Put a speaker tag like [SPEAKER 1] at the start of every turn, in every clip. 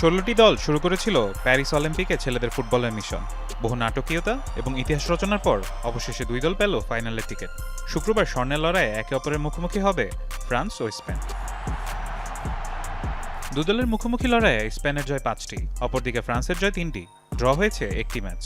[SPEAKER 1] ষোলোটি দল শুরু করেছিল প্যারিস অলিম্পিকে ছেলেদের ফুটবলের মিশন। বহু নাটকীয়তা এবং ইতিহাস রচনার পর অবশেষে দুই দল পেল ফাইনালের টিকিট। শুক্রবার স্বর্ণের লড়াইয়ে একে অপরের মুখোমুখি হবে ফ্রান্স ও স্পেন। দু দলের মুখোমুখি লড়াইয়ে স্পেনের জয় পাঁচটি, অপরদিকে ফ্রান্সের জয় তিনটি। ড্র হয়েছে একটি ম্যাচ।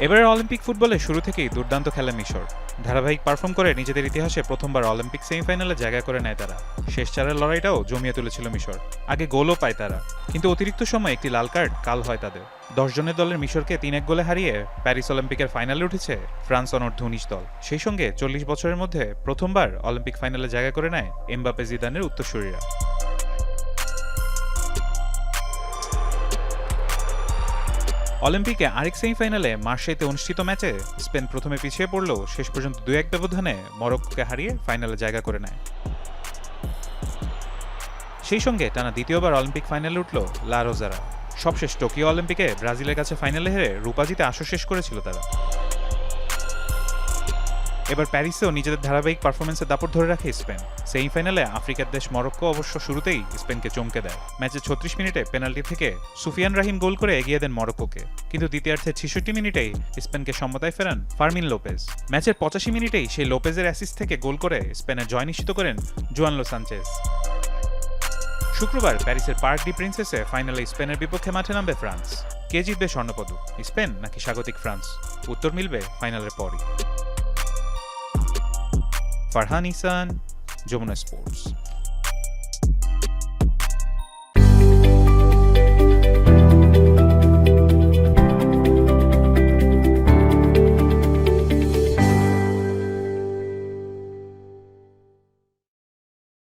[SPEAKER 1] এবারের অলিম্পিক ফুটবলে শুরু থেকেই দুর্দান্ত খেলে মিশর। ধারাবাহিক পারফর্ম করে নিজেদের ইতিহাসে প্রথমবার অলিম্পিক সেমিফাইনালে জায়গা করে নেয় তারা। শেষ চারের লড়াইটাও জমিয়ে তুলেছিল মিশর। আগে গোলও পায় তারা। কিন্তু অতিরিক্ত সময় একটি লাল কার্ড কাল হয় তাদের। দশ জনের দলের মিশরকে তিন এক গোলে হারিয়ে প্যারিস অলিম্পিকের ফাইনালে উঠেছে ফ্রান্স অনূর্ধ্ব উনিশ দল। সেই সঙ্গে চল্লিশ বছরের মধ্যে প্রথমবার অলিম্পিক ফাইনালে জায়গা করে নেয় এমবাপে জিদানের উত্তরসূরিরা। অলিম্পিকে আরেক সেমিফাইনালে মার্শেতে অনুষ্ঠিত ম্যাচে স্পেন প্রথমে পিছিয়ে পড়লেও শেষ পর্যন্ত দুই এক ব্যবধানে মরক্কোকে হারিয়ে ফাইনালে জায়গা করে নেয়। সেই সঙ্গে টানা দ্বিতীয়বার অলিম্পিক ফাইনালে উঠল লা রোজারা। সবশেষ টোকিও অলিম্পিকে ব্রাজিলের কাছে ফাইনালে হেরে রূপা জিতে শেষ করেছিল তারা। এবার প্যারিসেও নিজেদের ধারাবাহিক পারফরমেন্সের দাপট ধরে রাখে স্পেন। সেমিফাইনালে আফ্রিকার দেশ মরক্কো অবশ্য শুরুতেই স্পেনকে চমকে দেয়। ম্যাচে ছত্রিশ মিনিটে পেনাল্টি থেকে সুফিয়ান রাহিম গোল করে এগিয়ে দেন মরক্কোকে। কিন্তু দ্বিতীয়ার্ধের ছেষট্টি মিনিটেই স্পেনকে সমতায় ফেরান ফার্মিন লোপেজ। ম্যাচের পঁচাশি মিনিটেই সেই লোপেজের অ্যাসিস্ট থেকে গোল করে স্পেনের জয় নিশ্চিত করেন জুয়ানলো সানচেজ। শুক্রবার প্যারিসের পার্ক ডি প্রিন্সেসে ফাইনালে স্পেনের বিপক্ষে মাঠে নামবে ফ্রান্স। কে জিতবে স্বর্ণপদক? স্পেন নাকি স্বাগতিক ফ্রান্স? উত্তর মিলবে ফাইনালের পরই। ফারহান ইসান যমুনা স্পোর্টস